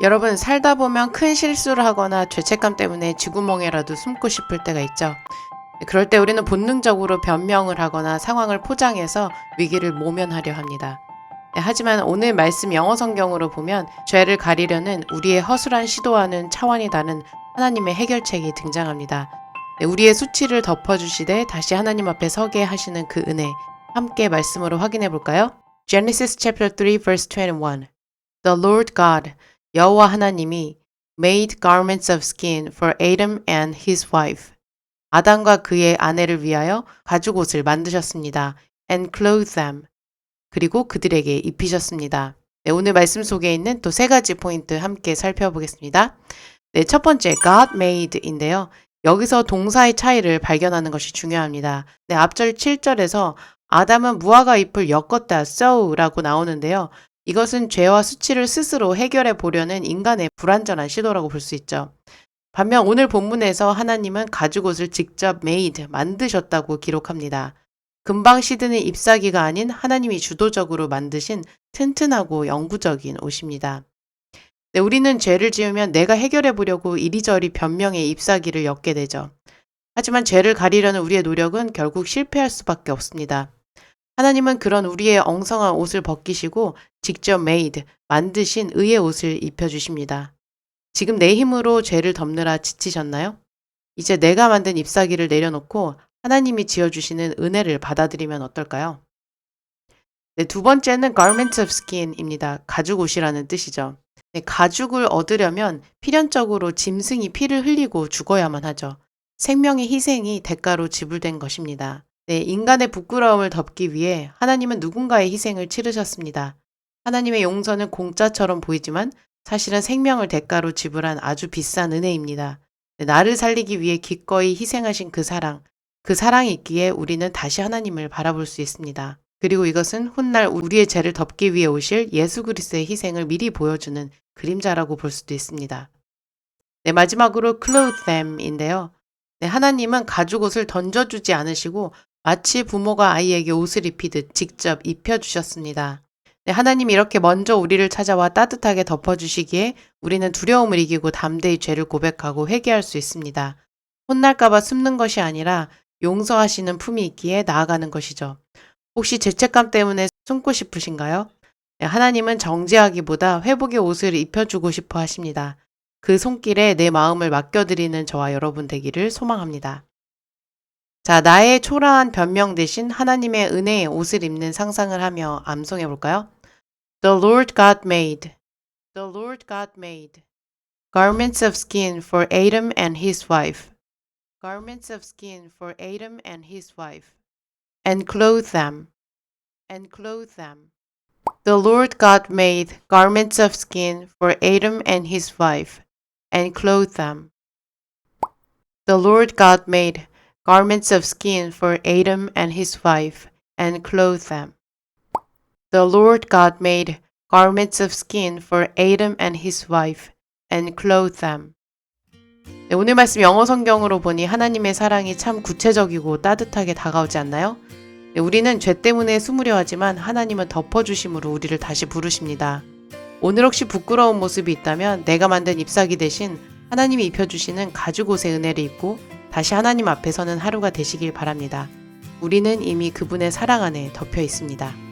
여러분 살다 보면 큰 실수를 하거나 죄책감 때문에 쥐구멍에라도 숨고 싶을 때가 있죠. 그럴 때 우리는 본능적으로 변명을 하거나 상황을 포장해서 위기를 모면하려 합니다. 네, 하지만 오늘 말씀 영어 성경으로 보면 죄를 가리려는 우리의 허술한 시도와는 차원이 다른 하나님의 해결책이 등장합니다. 네, 우리의 수치를 덮어주시되 다시 하나님 앞에 서게 하시는 그 은혜 함께 말씀으로 확인해 볼까요? Genesis chapter 3 verse 21 The Lord God 여호와 하나님이 made garments of skin for Adam and his wife 아담과 그의 아내를 위하여 가죽 옷을 만드셨습니다. and clothed them 그리고 그들에게 입히셨습니다. 네, 오늘 말씀 속에 있는 또 세 가지 포인트 함께 살펴보겠습니다. 네, 첫 번째 God made인데요. 여기서 동사의 차이를 발견하는 것이 중요합니다. 네, 앞절 7절에서 아담은 무화과 잎을 엮었다 sow라고 나오는데요. 이것은 죄와 수치를 스스로 해결해 보려는 인간의 불완전한 시도라고 볼 수 있죠. 반면 오늘 본문에서 하나님은 가죽옷을 직접 made, 만드셨다고 기록합니다. 금방 시드는 잎사귀가 아닌 하나님이 주도적으로 만드신 튼튼하고 영구적인 옷입니다. 네, 우리는 죄를 지으면 내가 해결해 보려고 이리저리 변명의 잎사귀를 엮게 되죠. 하지만 죄를 가리려는 우리의 노력은 결국 실패할 수밖에 없습니다. 하나님은 그런 우리의 엉성한 옷을 벗기시고 직접 made, 만드신 의의 옷을 입혀주십니다. 지금 내 힘으로 죄를 덮느라 지치셨나요? 이제 내가 만든 잎사귀를 내려놓고 하나님이 지어주시는 은혜를 받아들이면 어떨까요? 네, 두 번째는 garment of skin입니다. 가죽 옷이라는 뜻이죠. 네, 가죽을 얻으려면 필연적으로 짐승이 피를 흘리고 죽어야만 하죠. 생명의 희생이 대가로 지불된 것입니다. 네, 인간의 부끄러움을 덮기 위해 하나님은 누군가의 희생을 치르셨습니다. 하나님의 용서는 공짜처럼 보이지만 사실은 생명을 대가로 지불한 아주 비싼 은혜입니다. 네, 나를 살리기 위해 기꺼이 희생하신 그 사랑, 그 사랑이 있기에 우리는 다시 하나님을 바라볼 수 있습니다. 그리고 이것은 훗날 우리의 죄를 덮기 위해 오실 예수 그리스도의 희생을 미리 보여주는 그림자라고 볼 수도 있습니다. 네, 마지막으로 clothe them인데요. 네, 하나님은 가죽 옷을 던져주지 않으시고 마치 부모가 아이에게 옷을 입히듯 직접 입혀주셨습니다. 네, 하나님이 이렇게 먼저 우리를 찾아와 따뜻하게 덮어주시기에 우리는 두려움을 이기고 담대히 죄를 고백하고 회개할 수 있습니다. 혼날까봐 숨는 것이 아니라 용서하시는 품이 있기에 나아가는 것이죠. 혹시 죄책감 때문에 숨고 싶으신가요? 네, 하나님은 정죄하기보다 회복의 옷을 입혀주고 싶어 하십니다. 그 손길에 내 마음을 맡겨드리는 저와 여러분 되기를 소망합니다. 자, 나의 초라한 변명 대신 하나님의 은혜의 옷을 입는 상상을 하며 암송해 볼까요? The Lord God made. The Lord God made. Garments of skin for Adam and his wife. Garments of skin for Adam and his wife. And clothe them. And clothe them. The Lord God made garments of skin for Adam and his wife. And clothe them. The Lord God made garments of skin for Adam and his wife, and clothed them. The Lord God made garments of skin for Adam and his wife, and clothed them. 네, 오늘 말씀 영어 성경으로 보니 하나님의 사랑이 참 구체적이고 따뜻하게 다가오지 않나요? 네, 우리는 죄 때문에 숨으려 하지만 하나님은 덮어주심으로 우리를 다시 부르십니다. 오늘 혹시 부끄러운 모습이 있다면 내가 만든 잎사귀 대신 하나님이 입혀주시는 가죽 옷의 은혜를 입고 다시 하나님 앞에 서는 하루가 되시길 바랍니다. 우리는 이미 그분의 사랑 안에 덮여 있습니다.